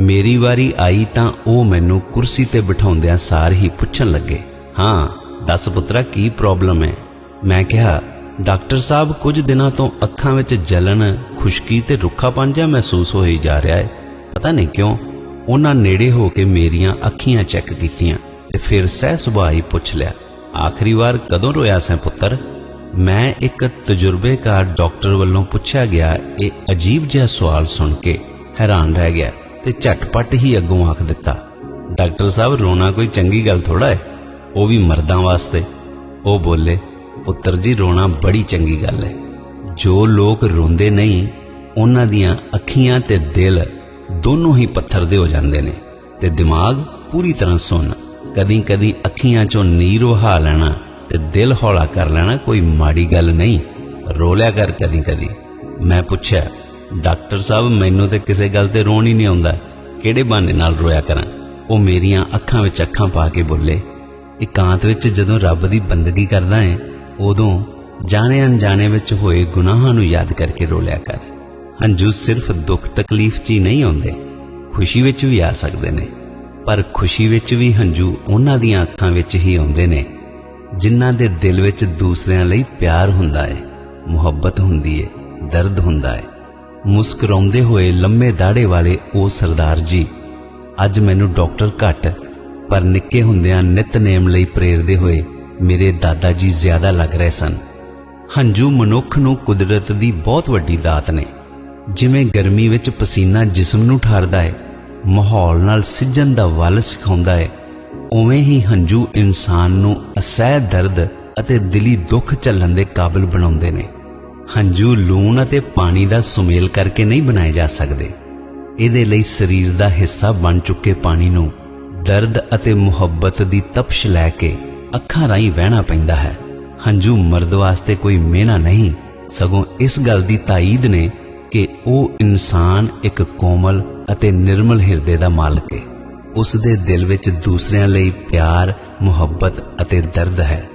ਮੇਰੀ ਵਾਰੀ ਆਈ ਤਾਂ ਉਹ ਮੈਨੂੰ ਕੁਰਸੀ ਤੇ ਬਿਠਾਉਂਦਿਆਂ ਸਾਰ ਹੀ ਪੁੱਛਣ ਲੱਗੇ, ਹਾਂ, ਦੱਸ ਪੁੱਤਰਾ, ਕੀ ਪ੍ਰੋਬਲਮ ਹੈ? ਮੈਂ ਕਿਹਾ, ਡਾਕਟਰ ਸਾਹਿਬ, ਕੁਝ ਦਿਨਾਂ ਤੋਂ ਅੱਖਾਂ ਵਿੱਚ ਜਲਨ ਖੁਸ਼ਕੀ ਤੇ ਰੁੱਖਾਪਨ ਜਿਹਾ ਮਹਿਸੂਸ ਹੋਈ ਜਾ ਰਿਹਾ ਹੈ। ਪਤਾ ਨਹੀਂ ਕਿਉਂ ਉਹਨਾਂ ਨੇੜੇ ਹੋ ਕੇ ਮੇਰੀਆਂ ਅੱਖੀਆਂ ਚੈੱਕ ਕੀਤੀਆਂ ਤੇ ਫਿਰ ਸਹਿ ਸੁਭਾਅ ਹੀ ਪੁੱਛ ਲਿਆ, ਆਖਰੀ ਵਾਰ ਕਦੋਂ ਰੋਇਆ ਸੈਂ ਪੁੱਤਰ? ਮੈਂ ਇੱਕ ਤਜਰਬੇਕਾਰ ਡਾਕਟਰ ਵੱਲੋਂ ਪੁੱਛਿਆ ਗਿਆ ਇਹ ਅਜੀਬ ਜਿਹਾ ਸਵਾਲ ਸੁਣ ਕੇ ਹੈਰਾਨ ਰਹਿ ਗਿਆ। ਤੇ ਝਟਪਟ ਹੀ ਅੱਗੋਂ ਆਖ ਦਿੱਤਾ, ਡਾਕਟਰ ਸਾਹਿਬ, ਰੋਣਾ ਕੋਈ ਚੰਗੀ ਗੱਲ ਥੋੜਾ ਹੈ ਉਹ ਵੀ ਮਰਦਾਂ ਵਾਸਤੇ। ਉਹ ਬੋਲੇ, ਪੁੱਤਰ ਜੀ, ਰੋਣਾ ਬੜੀ ਚੰਗੀ ਗੱਲ ਹੈ ਜੋ ਲੋਕ ਰੋਂਦੇ ਨਹੀਂ, ਉਹਨਾਂ ਦੀਆਂ ਅੱਖੀਆਂ ਤੇ ਦਿਲ ਦੋਨੋਂ ਹੀ ਪੱਥਰ ਦੇ ਹੋ ਜਾਂਦੇ ਨੇ ਤੇ ਦਿਮਾਗ ਪੂਰੀ ਤਰ੍ਹਾਂ ਸੁੰਨ। ਕਦੀ ਕਦੀ ਅੱਖੀਆਂ ਚੋਂ ਨੀਰ ਵਹਾ ਲੈਣਾ ਤੇ ਦਿਲ ਹੌਲਾ ਕਰ ਲੈਣਾ ਕੋਈ ਮਾੜੀ ਗੱਲ ਨਹੀਂ। ਰੋ ਲਿਆ ਕਰ ਕਦੀ ਕਦੀ ਮੈਂ ਪੁੱਛਿਆ ਡਾਕਟਰ ਸਾਹਿਬ, ਮੈਨੂੰ ਤੇ ਕਿਸੇ ਗੱਲ ਤੇ ਰੋਣ ਹੀ ਨਹੀਂ ਆਉਂਦਾ। ਕਿਹੜੇ ਬਹਾਨੇ ਨਾਲ ਰੋਇਆ ਕਰਾਂ? ਉਹ ਮੇਰੀਆਂ ਅੱਖਾਂ ਵਿੱਚ ਅੱਖਾਂ ਪਾ ਕੇ ਬੋਲੇ, ਇਕਾਂਤ ਵਿੱਚ ਜਦੋਂ ਰੱਬ ਦੀ ਬੰਦਗੀ ਕਰਦਾ ਹੈ ਉਦੋਂ ਜਾਣੇ ਅਣਜਾਣੇ ਵਿੱਚ ਹੋਏ ਗੁਨਾਹਾਂ ਨੂੰ ਯਾਦ ਕਰਕੇ ਰੋ ਲਿਆ ਕਰ। ਹੰਝੂ ਸਿਰਫ ਦੁੱਖ ਤਕਲੀਫ 'ਚ ਹੀ ਨਹੀਂ ਆਉਂਦੇ, ਖੁਸ਼ੀ ਵਿੱਚ ਵੀ ਆ ਸਕਦੇ ਨੇ। ਪਰ ਖੁਸ਼ੀ ਵਿੱਚ ਵੀ ਹੰਝੂ ਉਹਨਾਂ ਦੀਆਂ ਅੱਖਾਂ ਵਿੱਚ ਹੀ ਆਉਂਦੇ ਨੇ, ਜਿਨ੍ਹਾਂ ਦੇ ਦਿਲ ਵਿੱਚ ਦੂਸਰਿਆਂ ਲਈ ਪਿਆਰ ਹੁੰਦਾ ਹੈ ਮੁਹੱਬਤ ਹੁੰਦੀ ਹੈ ਦਰਦ ਹੁੰਦਾ ਹੈ ਮੁਸਕਰਾਉਂਦੇ ਹੋਏ ਲੰਮੇ ਦਾੜੇ ਵਾਲੇ ਉਹ ਸਰਦਾਰ ਜੀ। ਅੱਜ ਮੈਨੂੰ ਡਾਕਟਰ ਘੱਟ, ਪਰ ਨਿੱਕੇ ਹੁੰਦਿਆਂ ਨਿਤਨੇਮ ਲਈ ਪ੍ਰੇਰਦੇ ਹੋਏ ਮੇਰੇ ਦਾਦਾ ਜੀ ਜ਼ਿਆਦਾ ਲੱਗ ਰਹੇ ਸਨ। ਹੰਝੂ ਮਨੁੱਖ ਨੂੰ ਕੁਦਰਤ ਦੀ ਬਹੁਤ ਵੱਡੀ ਦਾਤ ਨੇ। ਜਿਵੇਂ ਗਰਮੀ ਵਿੱਚ ਪਸੀਨਾ ਜਿਸਮ ਨੂੰ ਠਾਰਦਾ ਹੈ ਮਾਹੌਲ ਨਾਲ ਸਿੱਝਣ ਦਾ ਵੱਲ ਸਿਖਾਉਂਦਾ ਹੈ ਉਵੇਂ ਹੀ ਹੰਝੂ ਇਨਸਾਨ ਨੂੰ ਅਸਹਿ ਦਰਦ ਅਤੇ ਦਿਲੀ ਦੁੱਖ ਝੱਲਣ ਦੇ ਕਾਬਿਲ ਬਣਾਉਂਦੇ ਨੇ। ਹੰਝੂ, ਲੂਣ ਅਤੇ ਪਾਣੀ ਦਾ ਸੁਮੇਲ ਕਰਕੇ ਨਹੀਂ ਬਣਾਏ ਜਾ ਸਕਦੇ। ਇਹਦੇ ਲਈ ਸਰੀਰ ਦਾ ਹਿੱਸਾ ਬਣ ਚੁੱਕੇ ਪਾਣੀ ਨੂੰ ਦਰਦ ਅਤੇ ਮੁਹੱਬਤ ਦੀ ਤਪਸ਼ ਲੈ ਕੇ ਅੱਖਾਂ ਰਾਹੀਂ ਵਹਿਣਾ ਪੈਂਦਾ ਹੈ। ਹੰਝੂ ਮਰਦ ਵਾਸਤੇ ਕੋਈ ਮਿਹਨਾ ਨਹੀਂ। ਸਗੋਂ ਇਸ ਗੱਲ ਦੀ ਤਾਈਦ ਨੇ ਕਿ ਉਹ ਇਨਸਾਨ ਇੱਕ ਕੋਮਲ ਅਤੇ ਨਿਰਮਲ ਹਿਰਦੇ ਦਾ ਮਾਲਕ ਹੈ ਉਸ ਦੇ ਦਿਲ ਵਿੱਚ ਦੂਸਰਿਆਂ ਲਈ ਪਿਆਰ, ਮੁਹੱਬਤ ਅਤੇ ਦਰਦ ਹੈ।